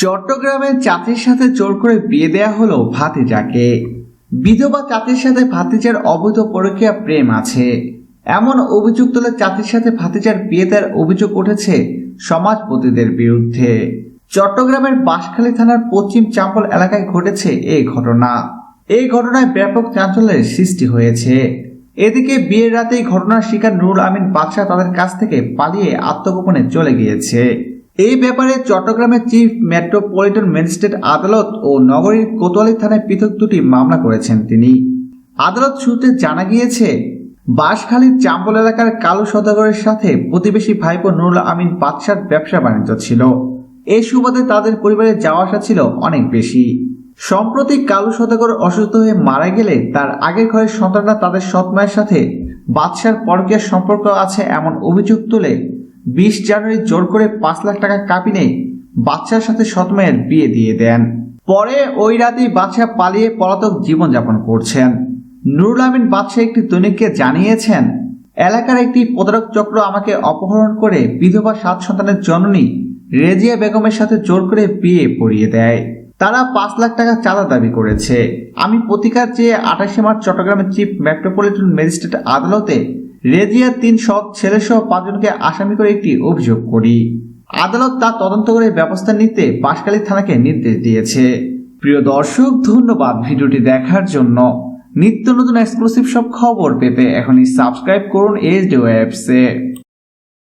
চট্টগ্রামে চাচির সাথে জোর করে বিয়ে দেয়া হলো ভাতিজাকে। বিধবা চাচির সাথে ভাতিজার অবৈধ পরকীয়া প্রেম আছে। এমন অভিযোগ তুলে চাচির সাথে ভাতিজার বিয়ে দেওয়ার অভিযোগ উঠেছে সমাজপতিদের বিরুদ্ধে। চট্টগ্রামের বাঁশখালী থানার পশ্চিম চাম্পল এলাকায় ঘটেছে এই ঘটনা। এই ঘটনায় ব্যাপক চাঞ্চল্যের সৃষ্টি হয়েছে। এদিকে বিয়ের রাতেই ঘটনার শিকার নুরুল আমিন বাদশাহ তাদের কাছ থেকে পালিয়ে আত্মগোপনে চলে গিয়েছে। এই ব্যাপারে চট্টগ্রামের চিফ মেট্রোপলিটন ম্যাজিস্ট্রেট আদালত ও নগরীর কোতোয়ালি থানায় পৃথক দুটি মামলা করেছেন তিনি। আদালত সূত্রে জানা গিয়েছে বাঁশখালীর চাম্বল এলাকার কালু সদাগরের সাথে প্রতিবেশী ভাইপো নুরুল আমিন বাদশার ব্যবসা বাণিজ্য ছিল। এই সুবাদে তাদের পরিবারে যাওয়া আসা ছিল অনেক বেশি। সম্প্রতি কালু সদাগর অসুস্থ হয়ে মারা গেলে তার আগের ঘরের সন্তানরা তাদের সৎমায়ের সাথে বাদশার পরকীয়ার সম্পর্ক আছে এমন অভিযোগ তুলে বিশ জানুয়ারি জোর করে পাঁচ লাখ টাকা কাপিনে বাচ্চার সাথে সৎমায়ের বিয়ে দিয়ে দেন। পরে ওই রাতেই বাদশাহ পালিয়ে পলাতক জীবনযাপন করছেন। নুরুল আমিন বাদশাহ একটি দৈনিককে জানিয়েছেন, এলাকার একটি প্রতারক চক্র আমাকে অপহরণ করে বিধবা সাত সন্তানের জননী রেজিয়া বেগমের সাথে জোর করে বিয়ে পড়িয়ে দেয়। তারা পাঁচ লাখ টাকা চাঁদা দাবি করেছে। আমি প্রতিকার চেয়ে আঠাশে মার্চ চট্টগ্রামের চিফ মেট্রোপলিটন ম্যাজিস্ট্রেট আদালতে রেজিয়ার তিন সৎ ছেলেসহ পাঁচজনকে আসামি করে একটি অভিযোগ করি। আদালত তা তদন্ত করে ব্যবস্থা নিতে পাশকালী থানাকে নির্দেশ দিয়েছে। প্রিয় দর্শক, ধন্যবাদ ভিডিওটি দেখার জন্য। নিত্য নতুন এক্সক্লুসিভ সব খবর পেতে এখনই সাবস্ক্রাইব করুন এইচ ডি ওয়েবসে